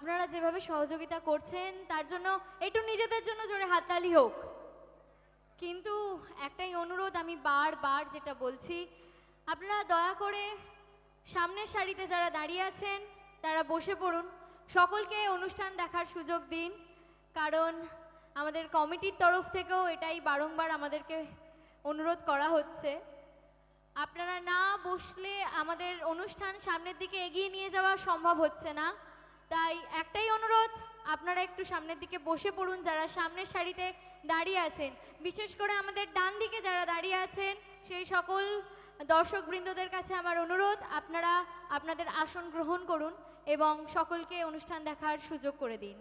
আপনারা যেভাবে সহযোগিতা করছেন, তার জন্য একটু নিজেদের জন্য জোরে হাততালি হোক। কিন্তু একটাই অনুরোধ আমি বারবার যেটা বলছি, আপনারা দয়া করে সামনের সারিতে যারা দাঁড়িয়ে আছেন, তারা বসে পড়ুন। সকলকে অনুষ্ঠান দেখার সুযোগ দিন, কারণ আমাদের কমিটির তরফ থেকেও এটাই বারংবার আমাদেরকে অনুরোধ করা হচ্ছে। আপনারা না বসলে আমাদের অনুষ্ঠান সামনের দিকে এগিয়ে নিয়ে যাওয়া সম্ভব হচ্ছে না। তাই একটাই অনুরোধ, আপনারা একটু সামনের দিকে বসে পড়ুন যারা সামনের সারিতে দাঁড়িয়ে আছেন। বিশেষ করে আমাদের ডান দিকে যারা দাঁড়িয়ে আছেন, সেই সকল দর্শকবৃন্দদের কাছে আমার অনুরোধ, আপনারা আপনাদের আসন গ্রহণ করুন এবং সকলকে অনুষ্ঠান দেখার সুযোগ করে দিন।